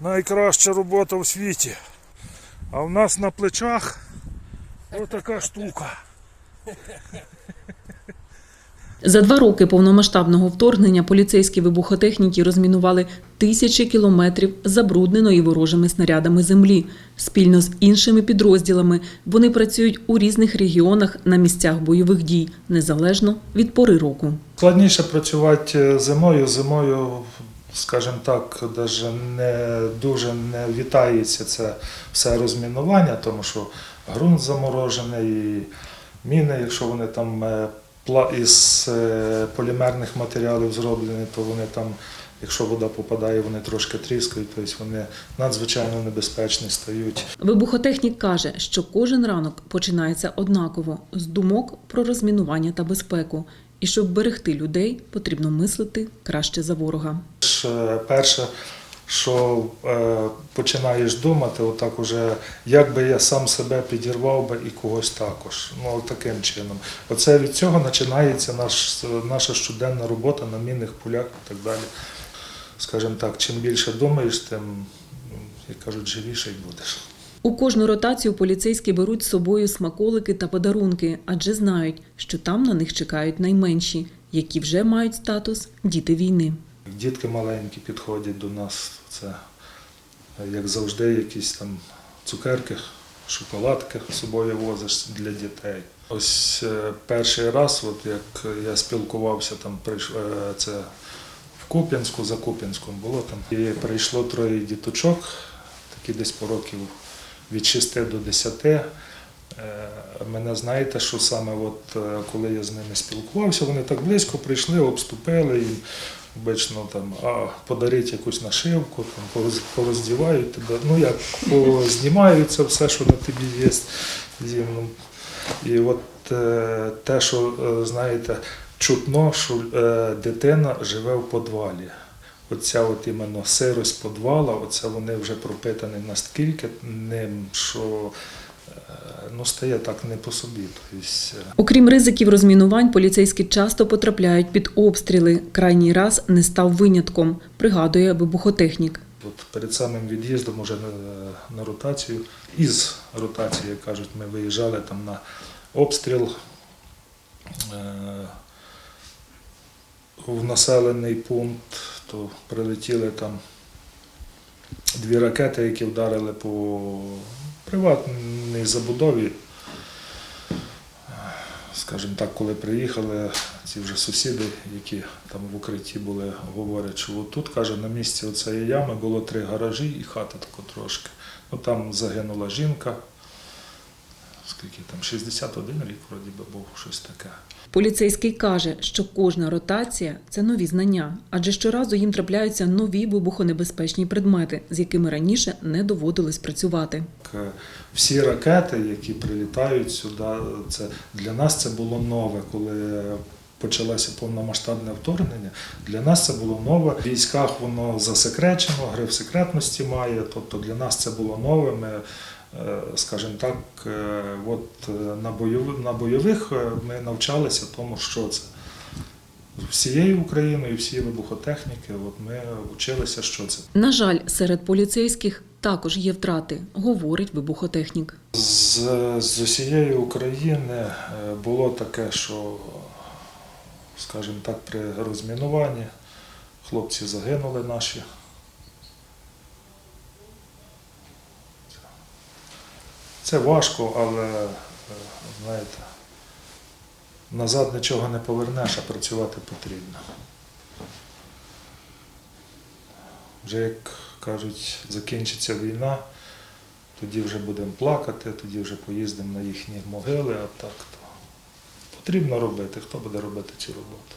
найкраща робота в світі. А в нас на плечах отака штука. За два роки повномасштабного вторгнення поліцейські вибухотехніки розмінували тисячі кілометрів забрудненої ворожими снарядами землі. Спільно з іншими підрозділами вони працюють у різних регіонах на місцях бойових дій, незалежно від пори року. Складніше працювати зимою. Зимою, скажімо так, даже не дуже не вітається це все розмінування, тому що ґрунт заморожений, і міни, якщо вони там е, із е, полімерних матеріалів зроблені, то вони там, якщо вода попадає, вони трошки тріскають, тобто вони надзвичайно небезпечні стають. Вибухотехнік каже, що кожен ранок починається однаково з думок про розмінування та безпеку. І щоб берегти людей, потрібно мислити краще за ворога. Е, Перше, що е, починаєш думати, отак уже, як би я сам себе підірвав би і когось також. Ну, таким чином. Оце від цього починається наш, наша щоденна робота на мінних полях і так далі. Скажімо так, чим більше думаєш, тим, як кажуть, живіший будеш. У кожну ротацію поліцейські беруть з собою смаколики та подарунки, адже знають, що там на них чекають найменші, які вже мають статус діти війни. Дітки маленькі підходять до нас. Це, як завжди, якісь там цукерки, шоколадки з собою возиш для дітей. Ось е, перший раз, от як я спілкувався, там е, це в Куп'янську, за Куп'янськом було там. І прийшло троє діточок, такі десь по років від 6 до 10. Е, Мене знаєте, що саме от, е, коли я з ними спілкувався, вони так близько прийшли, обступили і обично там, а подарить якусь нашивку, там, пороз- пороздівають тебе. Ну як познімають це все, що на тобі є. Їм, ну, І от е, те, що знаєте, чутно, що дитина живе в подвалі. Оця от іменно сирость подвала, оце вони вже пропитані настільки ним, що ну, стає так не по собі. Тобто, Окрім ризиків розмінувань, поліцейські часто потрапляють під обстріли. Крайній раз не став винятком, пригадує вибухотехнік. От перед самим від'їздом уже на, на ротацію, із ротації, як кажуть, ми виїжджали там на обстріл е, в населений пункт, то прилетіли там дві ракети, які вдарили по приватній забудові. Скажімо так, коли приїхали, ці вже сусіди, які там в укритті були, говорять, що тут, каже, на місці оцеї ями було три гаражі і хата тако трошки. Ну там загинула жінка. Скільки там, 61 рік вроді би був щось таке. Поліцейський каже, що кожна ротація це нові знання, адже щоразу їм трапляються нові вибухонебезпечні предмети, з якими раніше не доводилось працювати. Е, Всі ракети, які прилітають сюди, це для нас це було нове, коли почалося повномасштабне вторгнення. Для нас це було нове. В військах воно засекречено, гриф секретності має. Тобто для нас це було нове. Ми, е, скажімо так, е, от е, на бойових, на бойових ми навчалися тому, що це. Всією Україною, всі вибухотехніки, от ми вчилися, що це. На жаль, серед поліцейських також є втрати, говорить вибухотехнік. З, з усієї України було таке, що, скажімо так, при розмінуванні хлопці загинули наші. Це важко, але е, знаєте, назад нічого не повернеш, а працювати потрібно. Вже як кажуть, закінчиться війна, тоді вже будемо плакати, тоді вже поїздимо на їхні могили, а так потрібно робити. Хто буде робити цю роботу?